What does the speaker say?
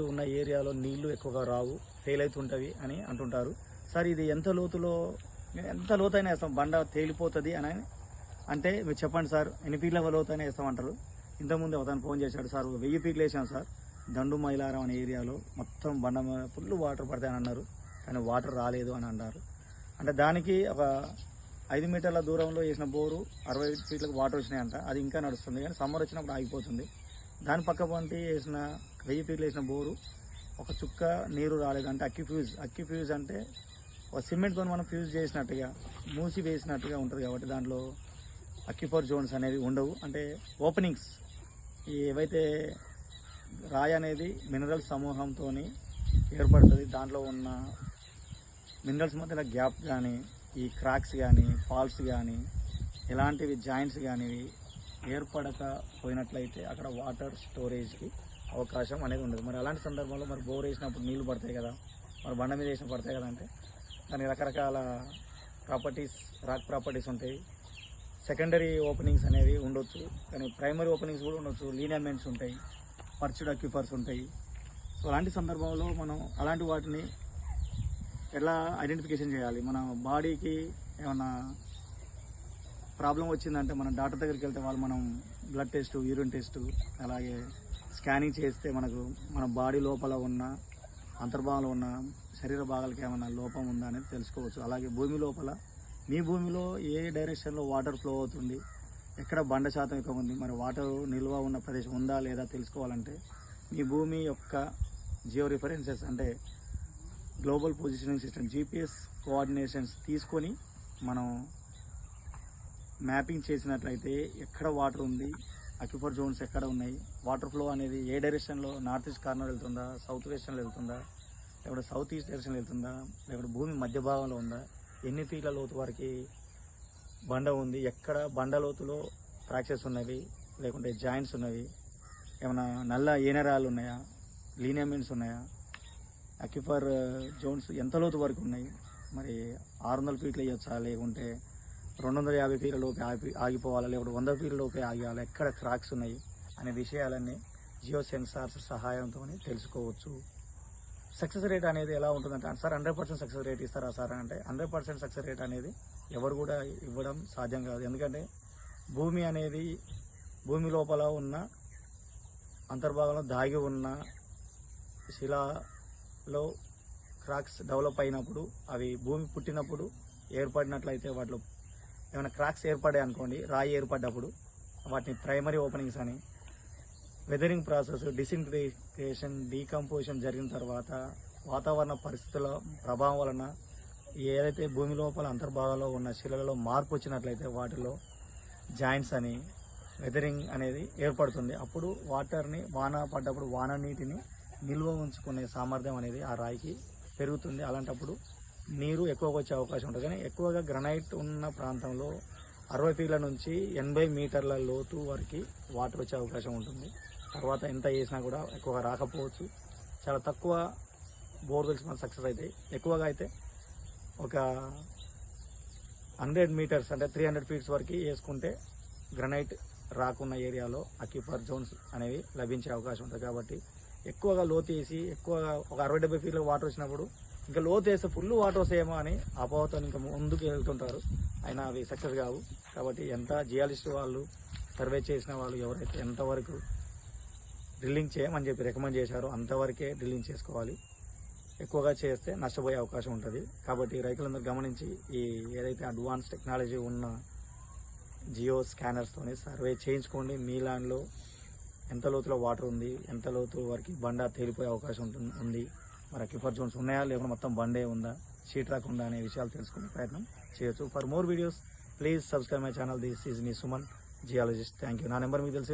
ఉన్న ఏరియాలో నీళ్ళు ఎక్కువగా రావు ఫెయిల్ అవుతుంటవి అని అంటుంటారు. సార్ ఇది ఎంత లోతులో ఎంత లోతైనా వేస్తాం? బండ తేలిపోతుంది అని అంటే మీరు చెప్పండి సార్ ఎన్ని ఫీట్ల లోతైనా వేస్తామంటారు ఇంతకుముందు అతను ఫోన్ చేశాడు సార్ వెయ్యి ఫీట్లు వేసాం సార్. దండు మైలారం అనే ఏరియాలో మొత్తం బండ ఫుల్ వాటర్ పడతాయని అన్నారు. కానీ వాటర్ రాలేదు అని అన్నారు. అంటే దానికి ఒక ఐదు మీటర్ల దూరంలో వేసిన బోరు అరవై ఫీట్లకు వాటర్ వచ్చినాయంట. అది ఇంకా నడుస్తుంది. కానీ సమ్మర్ వచ్చినప్పుడు ఆగిపోతుంది. దాని పక్క పంటి వేసిన వెయ్యి ఫీట్లు వేసిన బోరు ఒక చుక్క నీరు రాలేదు. అంటే అక్కి ఫ్యూజ్ అక్కి ఫ్యూజ్ అంటే ఒక సిమెంట్తో మనం ఫ్యూజ్ చేసినట్టుగా మూసి వేసినట్టుగా ఉంటుంది కాబట్టి దాంట్లో అక్కిఫర్ జోన్స్ అనేవి ఉండవు. అంటే ఓపెనింగ్స్ ఈ ఏవైతే రాయి అనేది మినరల్ సమూహంతో ఏర్పడుతుంది దాంట్లో ఉన్న మినరల్స్ మధ్యలో గ్యాప్ కానీ ఈ క్రాక్స్ కానీ ఫాల్స్ కానీ ఎలాంటివి జాయింట్స్ కానివి ఏర్పడకపోయినట్లయితే అక్కడ వాటర్ స్టోరేజ్కి అవకాశం అనేది ఉండదు. మరి అలాంటి సందర్భంలో మరి బోర్ వేసినప్పుడు నీళ్ళు పడతాయి కదా? మరి బండ మీద వేసిన పడతాయి కదా అంటే? దానికి రకరకాల ప్రాపర్టీస్ రాక్ ప్రాపర్టీస్ ఉంటాయి. సెకండరీ ఓపెనింగ్స్ అనేవి ఉండొచ్చు. కానీ ప్రైమరీ ఓపెనింగ్స్ కూడా ఉండొచ్చు. లీనామెంట్స్ ఉంటాయి. పర్చుడ్ అక్యుఫర్స్ ఉంటాయి. సో అలాంటి సందర్భంలో మనం అలాంటి వాటిని ఎలా ఐడెంటిఫికేషన్ చేయాలి? మన బాడీకి ఏమన్నా ప్రాబ్లం వచ్చిందంటే మనం డాక్టర్ దగ్గరికి వెళ్తే వాళ్ళు మనం బ్లడ్ టెస్ట్ యూరిన్ టెస్ట్ అలాగే స్కానింగ్ చేస్తే మనకు మన బాడీ లోపల ఉన్న అంతర్భాగంలో ఉన్న శరీర భాగాలకి ఏమైనా లోపం ఉందా అనేది తెలుసుకోవచ్చు. అలాగే భూమి లోపల మీ భూమిలో ఏ డైరెక్షన్లో వాటర్ ఫ్లో అవుతుంది ఎక్కడ బండ శాతం ఎక్కువ ఉంది మరి వాటర్ నిల్వ ఉన్న ప్రదేశం ఉందా లేదా తెలుసుకోవాలంటే మీ భూమి యొక్క జియో రిఫరెన్సెస్ అంటే global positioning system GPS coordinations తీసుకొని మనం మ్యాపింగ్ చేసినట్లయితే ఎక్కడ వాటర్ ఉంది అక్యుఫర్ జోన్స్ ఎక్కడ ఉన్నాయి వాటర్ ఫ్లో అనేది ఏ డైరెక్షన్లో నార్త్ ఈస్ట్ కార్నర్ వెళ్తుందా సౌత్ వెస్టర్న్లో వెళ్తుందా లేకపోతే సౌత్ ఈస్ట్ డైరెక్షన్ వెళ్తుందా లేకపోతే భూమి మధ్య భాగంలో ఉందా ఎన్ని ఫీట్ల లోతు వరకు బండ ఉంది ఎక్కడ బండ లోతులో ఫ్రాక్చర్స్ ఉన్నవి లేకుంటే జాయింట్స్ ఉన్నవి ఏమైనా నల్ల ఏనరాలు ఉన్నాయా లీనియమెంట్స్ ఉన్నాయా అక్యుఫర్ జోన్స్ ఎంత లోతు వరకు ఉన్నాయి మరి ఆరు వందల ఫీట్లు వేయొచ్చా లేకుంటే రెండు వందల యాభై ఫీట్ల లోపే ఆగి ఆగిపోవాలా లేకపోతే వంద ఫీట్ల లోపే ఆగియాలా ఎక్కడ క్రాక్స్ ఉన్నాయి? అనే విషయాలన్నీ జియో సెన్సార్స్ సహాయంతో తెలుసుకోవచ్చు. సక్సెస్ రేట్ అనేది ఎలా ఉంటుందంటే sir hundred percent success rate ఇస్తారా సార్ అంటే హండ్రెడ్ పర్సెంట్ సక్సెస్ రేట్ అనేది ఎవరు కూడా ఇవ్వడం సాధ్యం కాదు. ఎందుకంటే భూమి అనేది భూమి లోపల ఉన్న అంతర్భాగంలో దాగి ఉన్న శిలలో క్రాక్స్ డెవలప్ అయినప్పుడు అవి భూమి పుట్టినప్పుడు ఏర్పడినట్లయితే వాటిలో ఏమైనా క్రాక్స్ ఏర్పడాయి అనుకోండి రాయి ఏర్పడ్డప్పుడు వాటిని ప్రైమరీ ఓపెనింగ్స్ అని వెదరింగ్ ప్రాసెస్ డిసింటిగ్రేషన్ డీకంపోజిషన్ జరిగిన తర్వాత వాతావరణ పరిస్థితుల ప్రభావం వలన ఏదైతే భూమి లోపల అంతర్భాగంలో ఉన్న శిలలలో మార్పు వచ్చినట్లయితే వాటిలో జాయింట్స్ అని వెదరింగ్ అనేది ఏర్పడుతుంది. అప్పుడు వాటర్ని వాన పడ్డప్పుడు వాన నీటిని నిల్వ ఉంచుకునే సామర్థ్యం అనేది ఆ రాయికి పెరుగుతుంది. అలాంటప్పుడు నీరు ఎక్కువగా వచ్చే అవకాశం ఉంటుంది. కానీ ఎక్కువగా గ్రనైట్ ఉన్న ప్రాంతంలో అరవై ఫీట్ల నుంచి ఎనభై మీటర్ల లోతు వరకు వాటర్ వచ్చే అవకాశం ఉంటుంది. తర్వాత ఎంత వేసినా కూడా ఎక్కువగా రాకపోవచ్చు. చాలా తక్కువ బోర్వెల్స్ మన సక్సెస్ అవుతాయి. ఎక్కువగా అయితే ఒక హండ్రెడ్ మీటర్స్ అంటే త్రీ హండ్రెడ్ ఫీట్స్ వరకు వేసుకుంటే గ్రనైట్ రాకున్న ఏరియాలో అక్యుపర్ జోన్స్ అనేవి లభించే అవకాశం ఉంటుంది. కాబట్టి ఎక్కువగా లోతు వేసి ఎక్కువగా ఒక అరవై డెబ్బై ఫీట్ల వాటర్ వచ్చినప్పుడు ఇంకా లోతు వేస్తే ఫుల్ వాటర్ వస్తాయేమో అని అపోహతో ఇంకా ముందుకు వెళ్తుంటారు. అయినా అవి సక్సెస్ కావు. కాబట్టి ఎంత జియాలిస్ట్ వాళ్ళు సర్వే చేసిన వాళ్ళు ఎవరైతే ఎంతవరకు డ్రిల్లింగ్ చేయమని చెప్పి రికమెండ్ చేశారో అంతవరకే డ్రిల్లింగ్ చేసుకోవాలి. ఎక్కువగా చేస్తే నష్టపోయే అవకాశం ఉంటుంది. కాబట్టి రైతులందరూ గమనించి ఈ ఏదైతే అడ్వాన్స్ టెక్నాలజీ ఉన్న జియో స్కానర్స్తోని సర్వే చేయించుకోండి. మీ ల్యాండ్లో ఎంత లోతులో వాటర్ ఉంది ఎంత లోతు వరకు బండ తేలిపోయే అవకాశం ఉంటుంది ఉంది. మరి కిఫర్ జోన్స్ ఉన్నాయా? లేకుండా మొత్తం బండే ఉందా? షీట్ రాక్ ఉందా అనే విషయాలు తెలుసుకునే ప్రయత్నం చేయొచ్చు. For more videos please subscribe my channel this is me Suman geologist thank you నా నెంబర్ మీకు తెలుసు